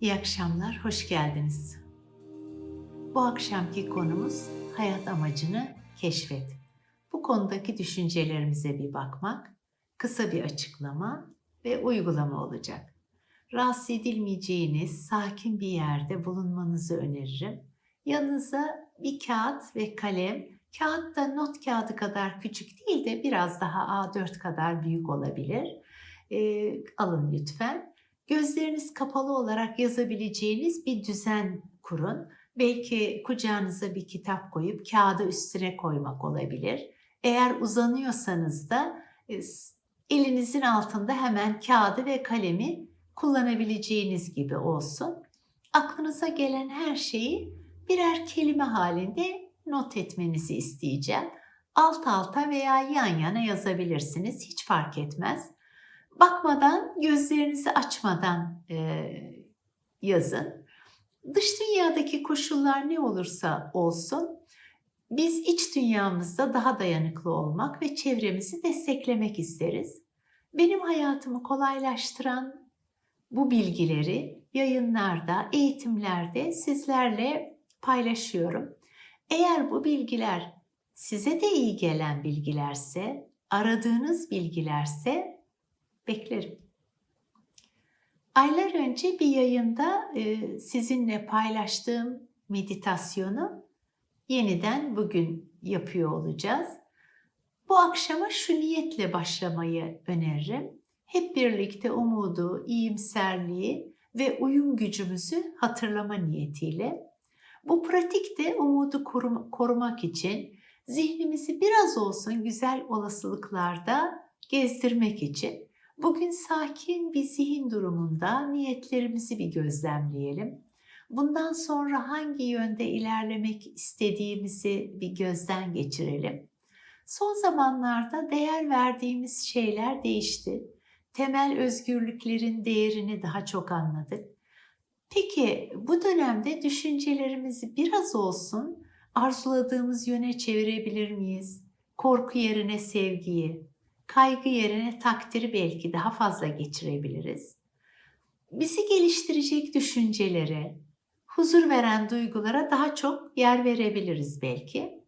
İyi akşamlar, hoş geldiniz. Bu akşamki konumuz hayat amacını keşfet. Bu konudaki düşüncelerimize bir bakmak, kısa bir açıklama ve uygulama olacak. Rahatsız edilmeyeceğiniz sakin bir yerde bulunmanızı öneririm. Yanınıza bir kağıt ve kalem, kağıt da not kağıdı kadar küçük değil de biraz daha A4 kadar büyük olabilir. Ee, alın lütfen. Gözleriniz kapalı olarak yazabileceğiniz bir düzen kurun. Belki kucağınıza bir kitap koyup kağıdı üstüne koymak olabilir. Eğer uzanıyorsanız da e, elinizin altında hemen kağıdı ve kalemi kullanabileceğiniz gibi olsun. Aklınıza gelen her şeyi birer kelime halinde not etmenizi isteyeceğim. Alt alta veya yan yana yazabilirsiniz. Hiç fark etmez. Bakmadan, gözlerinizi açmadan e, yazın. Dış dünyadaki koşullar ne olursa olsun, biz iç dünyamızda daha dayanıklı olmak ve çevremizi desteklemek isteriz. Benim hayatımı kolaylaştıran bu bilgileri yayınlarda, eğitimlerde sizlerle paylaşıyorum. Eğer bu bilgiler size de iyi gelen bilgilerse, aradığınız bilgilerse beklerim. Aylar önce bir yayında e, sizinle paylaştığım meditasyonu yeniden bugün yapıyor olacağız. Bu akşama şu niyetle başlamayı öneririm. Hep birlikte umudu, iyimserliği ve uyum gücümüzü hatırlama niyetiyle. Bu pratikte umudu korum- korumak için zihnimizi biraz olsun güzel olasılıklarda gezdirmek için Bugün sakin bir zihin durumunda niyetlerimizi bir gözlemleyelim. Bundan sonra hangi yönde ilerlemek istediğimizi bir gözden geçirelim. Son zamanlarda değer verdiğimiz şeyler değişti. Temel özgürlüklerin değerini daha çok anladık. Peki bu dönemde düşüncelerimizi biraz olsun arzuladığımız yöne çevirebilir miyiz? Korku yerine sevgiyi, kaygı yerine takdiri belki daha fazla geçirebiliriz. Bizi geliştirecek düşüncelere, huzur veren duygulara daha çok yer verebiliriz belki.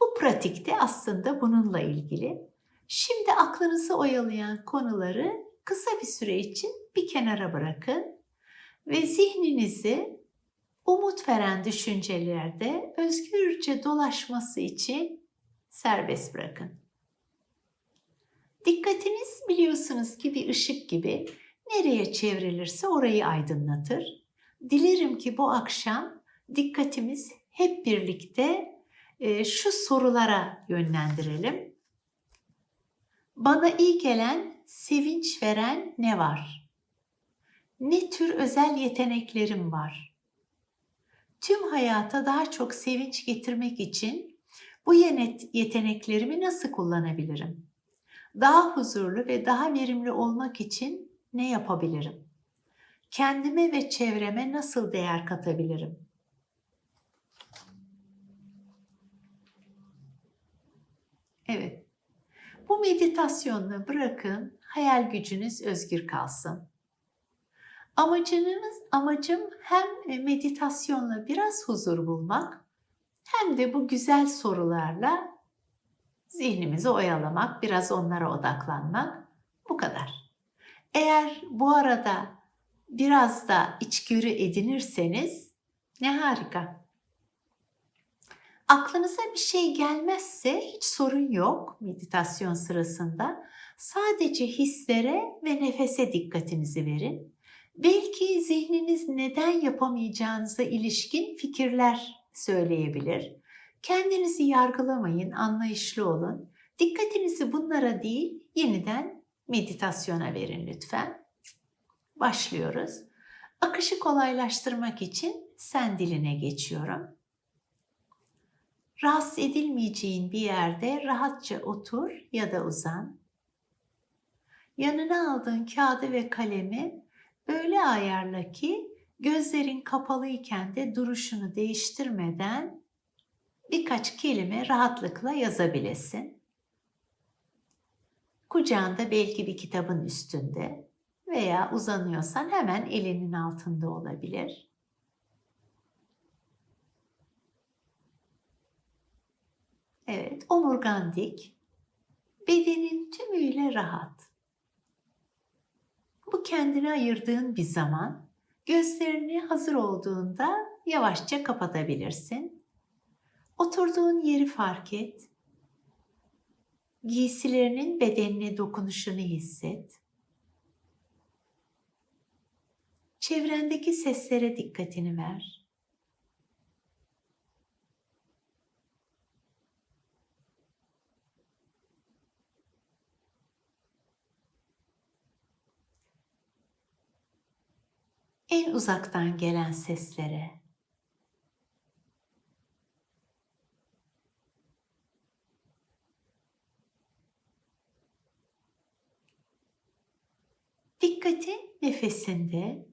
Bu pratikte aslında bununla ilgili. Şimdi aklınızı oyalayan konuları kısa bir süre için bir kenara bırakın ve zihninizi umut veren düşüncelerde özgürce dolaşması için serbest bırakın. Dikkatiniz biliyorsunuz ki bir ışık gibi nereye çevrilirse orayı aydınlatır. Dilerim ki bu akşam dikkatimiz hep birlikte e, şu sorulara yönlendirelim. Bana iyi gelen, sevinç veren ne var? Ne tür özel yeteneklerim var? Tüm hayata daha çok sevinç getirmek için bu yeteneklerimi nasıl kullanabilirim? Daha huzurlu ve daha verimli olmak için ne yapabilirim? Kendime ve çevreme nasıl değer katabilirim? Evet. Bu meditasyonla bırakın hayal gücünüz özgür kalsın. Amacınız, amacım hem meditasyonla biraz huzur bulmak hem de bu güzel sorularla zihnimizi oyalamak, biraz onlara odaklanmak bu kadar. Eğer bu arada biraz da içgörü edinirseniz ne harika. Aklınıza bir şey gelmezse hiç sorun yok meditasyon sırasında. Sadece hislere ve nefese dikkatinizi verin. Belki zihniniz neden yapamayacağınıza ilişkin fikirler söyleyebilir. Kendinizi yargılamayın, anlayışlı olun. Dikkatinizi bunlara değil, yeniden meditasyona verin lütfen. Başlıyoruz. Akışı kolaylaştırmak için sen diline geçiyorum. Rahatsız edilmeyeceğin bir yerde rahatça otur ya da uzan. Yanına aldığın kağıdı ve kalemi öyle ayarla ki gözlerin kapalıyken de duruşunu değiştirmeden birkaç kelime rahatlıkla yazabilesin. Kucağında belki bir kitabın üstünde veya uzanıyorsan hemen elinin altında olabilir. Evet, omurgan dik. Bedenin tümüyle rahat. Bu kendine ayırdığın bir zaman gözlerini hazır olduğunda yavaşça kapatabilirsin. Oturduğun yeri fark et. Giysilerinin bedenine dokunuşunu hisset. Çevrendeki seslere dikkatini ver. En uzaktan gelen seslere. Dikkatin nefesinde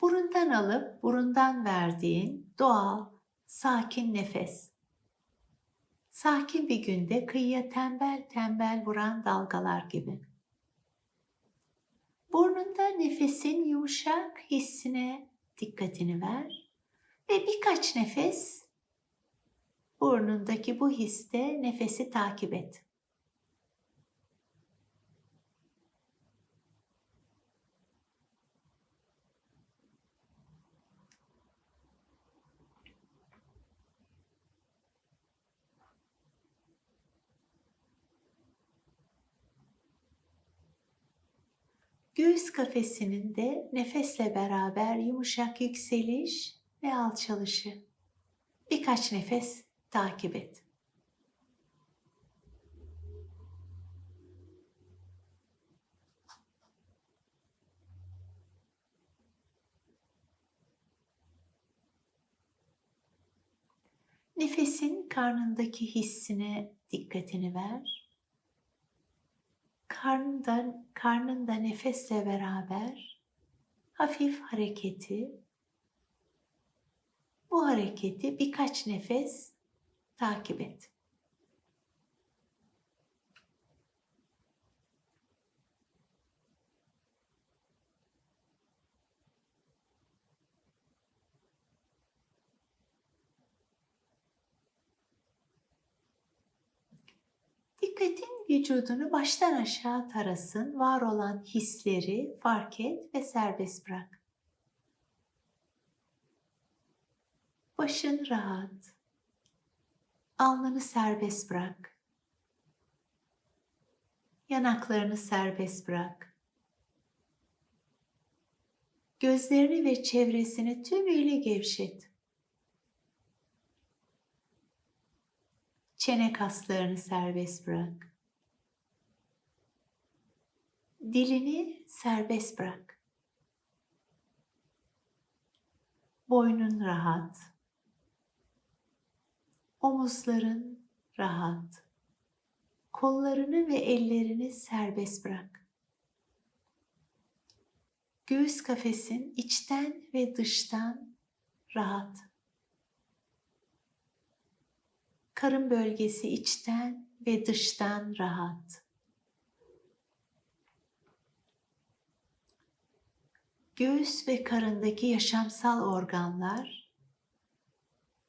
burundan alıp burundan verdiğin doğal, sakin nefes. Sakin bir günde kıyıya tembel tembel vuran dalgalar gibi. Burnunda nefesin yumuşak hissine dikkatini ver ve birkaç nefes burnundaki bu histe nefesi takip et. Göğüs kafesinin de nefesle beraber yumuşak yükseliş ve alçalışı. Birkaç nefes takip et. Nefesin karnındaki hissine dikkatini ver karnında, karnında nefesle beraber hafif hareketi, bu hareketi birkaç nefes takip et. Dikkatin vücudunu baştan aşağı tarasın, var olan hisleri fark et ve serbest bırak. Başın rahat. Alnını serbest bırak. Yanaklarını serbest bırak. Gözlerini ve çevresini tümüyle gevşet. Çene kaslarını serbest bırak. Dilini serbest bırak. Boynun rahat. Omuzların rahat. Kollarını ve ellerini serbest bırak. Göğüs kafesin içten ve dıştan rahat karın bölgesi içten ve dıştan rahat. Göğüs ve karındaki yaşamsal organlar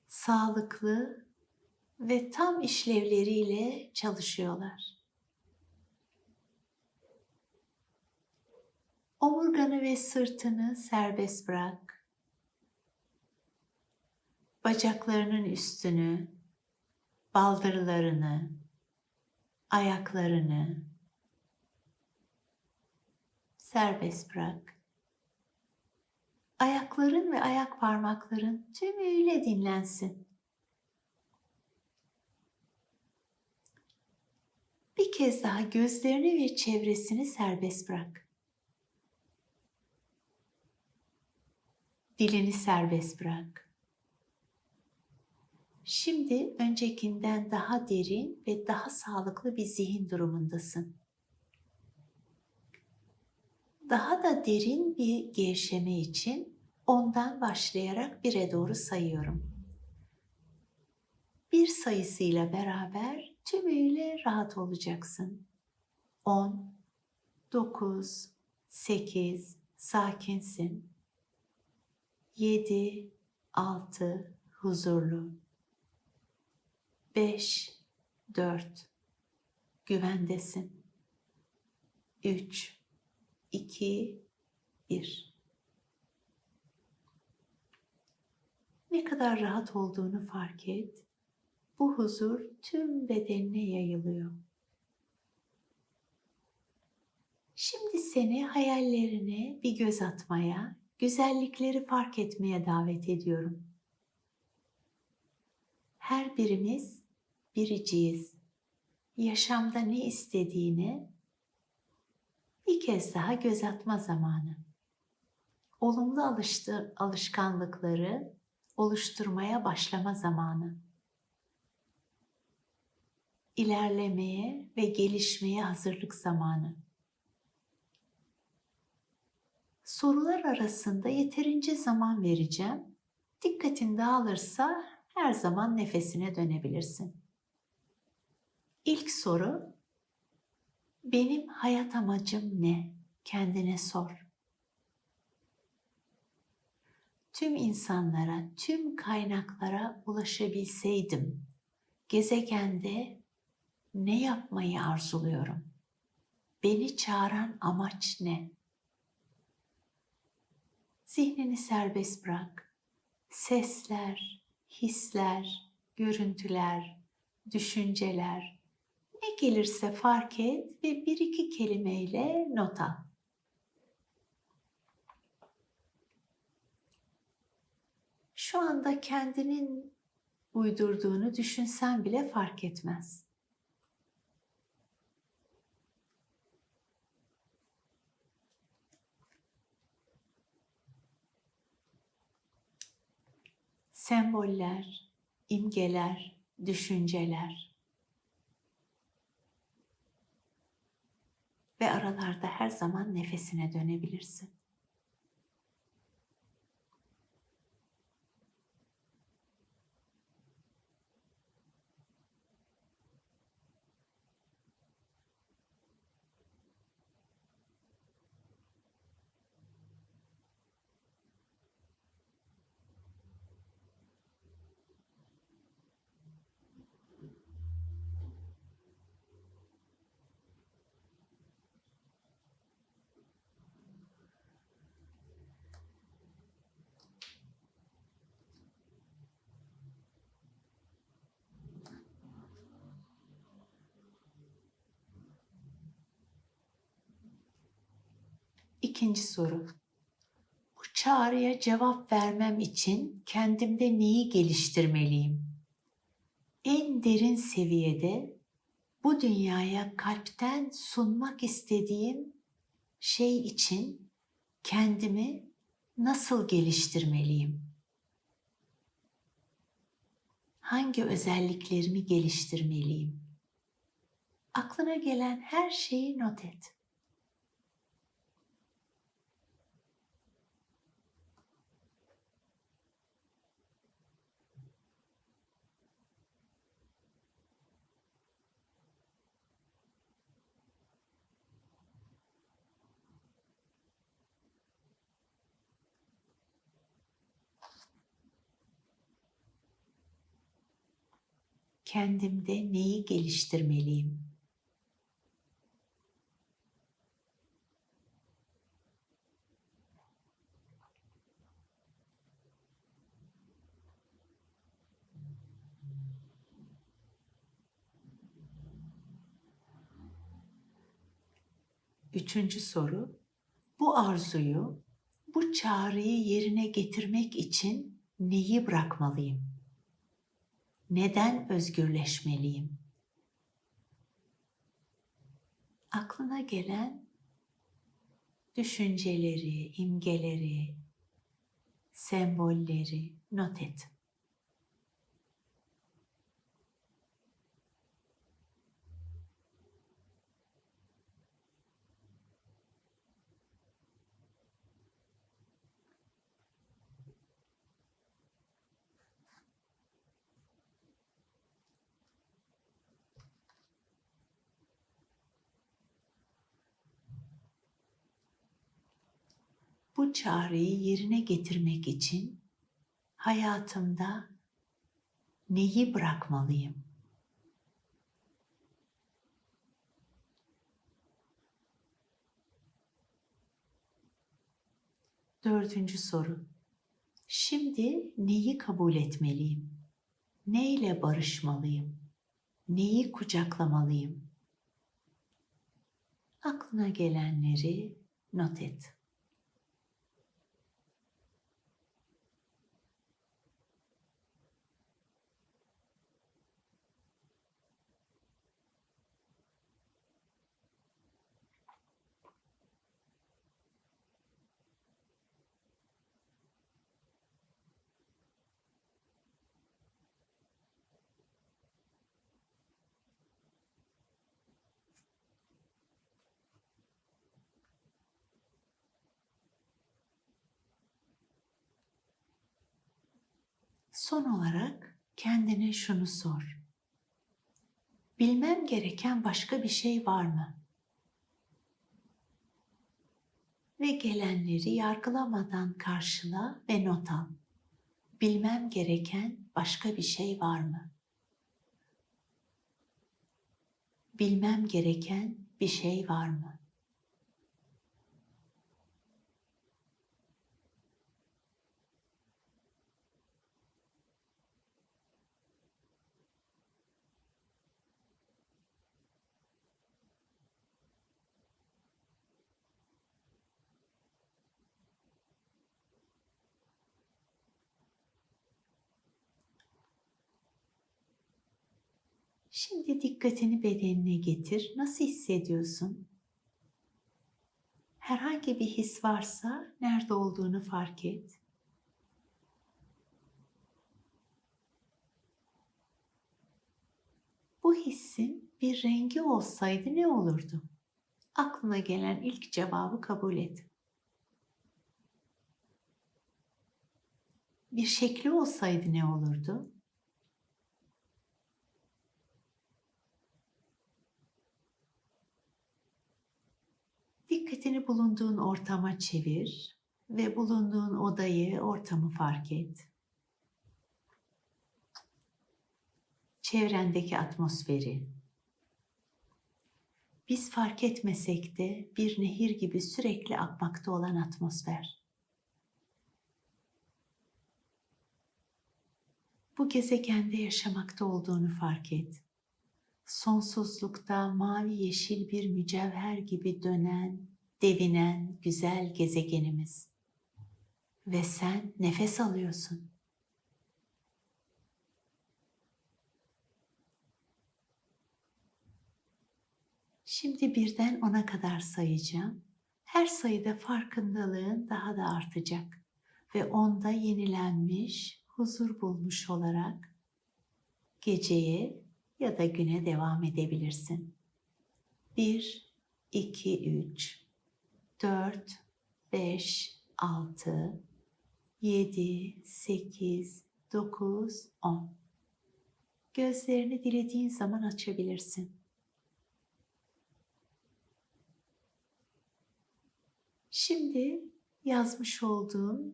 sağlıklı ve tam işlevleriyle çalışıyorlar. Omurganı ve sırtını serbest bırak. Bacaklarının üstünü, baldırlarını, ayaklarını serbest bırak. Ayakların ve ayak parmakların tümüyle dinlensin. Bir kez daha gözlerini ve çevresini serbest bırak. Dilini serbest bırak. Şimdi öncekinden daha derin ve daha sağlıklı bir zihin durumundasın. Daha da derin bir gevşeme için ondan başlayarak bire doğru sayıyorum. Bir sayısıyla beraber tümüyle rahat olacaksın. 10, 9, sekiz, sakinsin. Yedi, altı, huzurlu. Beş, dört, güvendesin. Üç, iki, bir. Ne kadar rahat olduğunu fark et. Bu huzur tüm bedenine yayılıyor. Şimdi seni hayallerine bir göz atmaya, güzellikleri fark etmeye davet ediyorum. Her birimiz biriciyiz. Yaşamda ne istediğini bir kez daha göz atma zamanı. Olumlu alıştı, alışkanlıkları oluşturmaya başlama zamanı. İlerlemeye ve gelişmeye hazırlık zamanı. Sorular arasında yeterince zaman vereceğim. Dikkatin dağılırsa her zaman nefesine dönebilirsin. İlk soru benim hayat amacım ne? Kendine sor. Tüm insanlara, tüm kaynaklara ulaşabilseydim, gezegende ne yapmayı arzuluyorum? Beni çağıran amaç ne? Zihnini serbest bırak. Sesler, hisler, görüntüler, düşünceler ne gelirse fark et ve bir iki kelimeyle not al. Şu anda kendinin uydurduğunu düşünsen bile fark etmez. semboller, imgeler, düşünceler ve aralarda her zaman nefesine dönebilirsin. İkinci soru. Bu çağrıya cevap vermem için kendimde neyi geliştirmeliyim? En derin seviyede bu dünyaya kalpten sunmak istediğim şey için kendimi nasıl geliştirmeliyim? Hangi özelliklerimi geliştirmeliyim? Aklına gelen her şeyi not et. Kendimde neyi geliştirmeliyim? Üçüncü soru, bu arzuyu, bu çağrıyı yerine getirmek için neyi bırakmalıyım? Neden özgürleşmeliyim? Aklına gelen düşünceleri, imgeleri, sembolleri not et. Bu çağrıyı yerine getirmek için hayatımda neyi bırakmalıyım? Dördüncü soru. Şimdi neyi kabul etmeliyim? Neyle barışmalıyım? Neyi kucaklamalıyım? Aklına gelenleri not et. Son olarak kendine şunu sor. Bilmem gereken başka bir şey var mı? Ve gelenleri yargılamadan karşıla ve not al. Bilmem gereken başka bir şey var mı? Bilmem gereken bir şey var mı? Şimdi dikkatini bedenine getir. Nasıl hissediyorsun? Herhangi bir his varsa nerede olduğunu fark et. Bu hissin bir rengi olsaydı ne olurdu? Aklına gelen ilk cevabı kabul et. Bir şekli olsaydı ne olurdu? Dikkatini bulunduğun ortama çevir ve bulunduğun odayı, ortamı fark et. Çevrendeki atmosferi. Biz fark etmesek de bir nehir gibi sürekli akmakta olan atmosfer. Bu gezegende yaşamakta olduğunu fark et sonsuzlukta mavi yeşil bir mücevher gibi dönen, devinen güzel gezegenimiz. Ve sen nefes alıyorsun. Şimdi birden ona kadar sayacağım. Her sayıda farkındalığın daha da artacak ve onda yenilenmiş, huzur bulmuş olarak geceye ya da güne devam edebilirsin. 1, 2, 3, 4, 5, 6, 7, 8, 9, 10. Gözlerini dilediğin zaman açabilirsin. Şimdi yazmış olduğum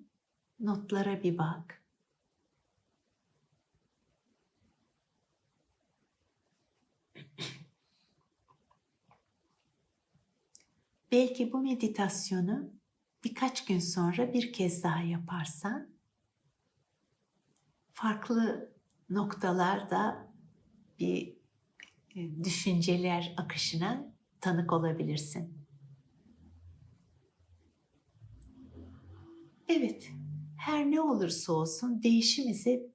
notlara bir bak. Belki bu meditasyonu birkaç gün sonra bir kez daha yaparsan farklı noktalarda bir e, düşünceler akışına tanık olabilirsin. Evet, her ne olursa olsun değişim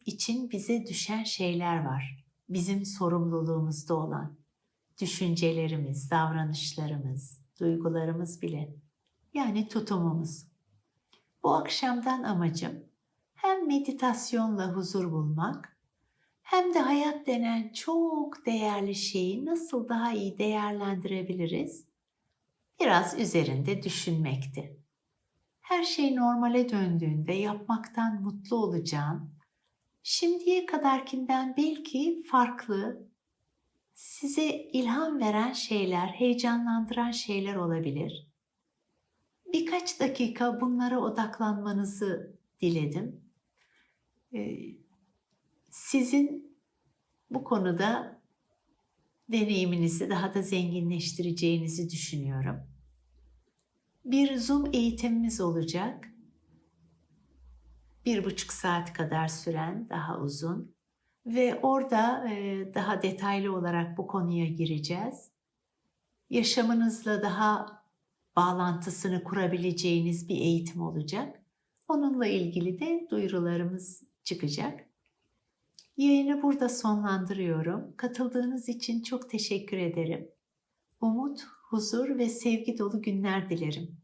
için bize düşen şeyler var. Bizim sorumluluğumuzda olan düşüncelerimiz, davranışlarımız, duygularımız bile. Yani tutumumuz. Bu akşamdan amacım hem meditasyonla huzur bulmak hem de hayat denen çok değerli şeyi nasıl daha iyi değerlendirebiliriz? Biraz üzerinde düşünmekti. Her şey normale döndüğünde yapmaktan mutlu olacağın, şimdiye kadarkinden belki farklı, size ilham veren şeyler, heyecanlandıran şeyler olabilir. Birkaç dakika bunlara odaklanmanızı diledim. Ee, Sizin bu konuda deneyiminizi daha da zenginleştireceğinizi düşünüyorum. Bir Zoom eğitimimiz olacak. Bir buçuk saat kadar süren, daha uzun. Ve orada e, daha detaylı olarak bu konuya gireceğiz. Yaşamınızla daha bağlantısını kurabileceğiniz bir eğitim olacak. Onunla ilgili de duyurularımız çıkacak. Yayını burada sonlandırıyorum. Katıldığınız için çok teşekkür ederim. Umut, huzur ve sevgi dolu günler dilerim.